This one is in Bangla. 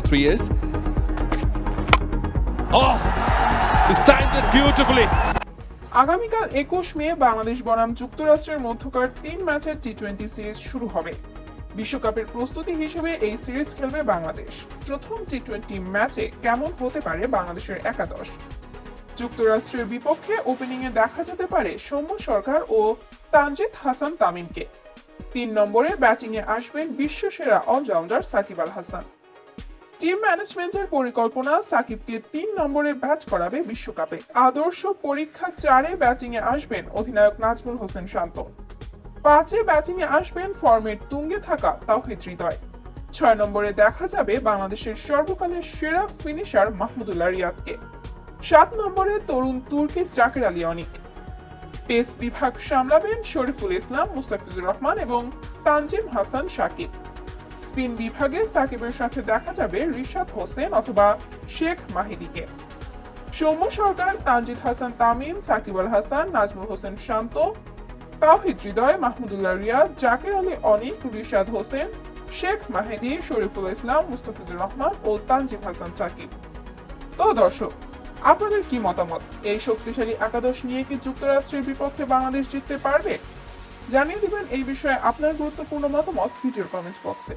for three years. Oh, he's timed it beautifully. আগামীকাল একুশ মে বাংলাদেশ বনাম যুক্তরাষ্ট্রের মধ্যকার তিন ম্যাচের টি টোয়েন্টি সিরিজ শুরু হবে। বিশ্বকাপের প্রস্তুতি হিসেবে এই সিরিজ খেলবে বাংলাদেশ। প্রথম টি টোয়েন্টি ম্যাচে কেমন হতে পারে বাংলাদেশের একাদশ? যুক্তরাষ্ট্রের বিপক্ষে ওপেনিংয়ে দেখা যেতে পারে সৌম্য সরকার ও তানজিদ হাসান তামিমকে। তিন নম্বরে ব্যাটিংয়ে আসবেন বিশ্বসেরা অলরাউন্ডার সাকিব আল হাসান। টিম ম্যানেজমেন্টের পরিকল্পনা সাকিবকে তিন নম্বরে ব্যাট করাবে বিশ্বকাপে। আদর্শ পরীক্ষা চারে ব্যাটিংয়ে আসবেন অধিনায়ক নাজমুল হোসেন শান্ত। পাঁচে ব্যাটিংয়ে আসবেন ফর্মের তুঙ্গে থাকা তাওহিদ হৃদয়। ছয় নম্বরে দেখা যাবে বাংলাদেশের সর্বকালের সেরা ফিনিশার মাহমুদুল্লাহ রিয়াদকে। সাত নম্বরে তরুণ তুর্কি জাকির আলী অনিক। পেস বিভাগ সামলাবেন শরীফুল ইসলাম, মুস্তাফিজুর রহমান এবং তানজিম হাসান শাকিব স্পিন বিভাগে সাকিবের সাথে দেখা যাবে রিশাদ হোসেন অথবা শেখ মাহিদিকে। সৌম্য সরকার, তানজিদ হাসান তামিম, সাকিব আল হাসান, নাজমুল হোসেন শান্ত, তাওহিদ হৃদয়, মাহমুদুল্লাহ রিয়াদ, জাকির আলী অনিক, রিশাদ হোসেন, শেখ মাহিদি, শরীফুল ইসলাম, মুস্তাফিজুর রহমান ও তানজিম হাসান সাকিব তো দর্শক, আপনাদের কি মতামত? এই শক্তিশালী একাদশ নিয়ে কি যুক্তরাষ্ট্রের বিপক্ষে বাংলাদেশ জিততে পারবে? জানিয়ে দিবেন এই বিষয়ে আপনার গুরুত্বপূর্ণ মতামত ভিডিওর কমেন্ট বক্সে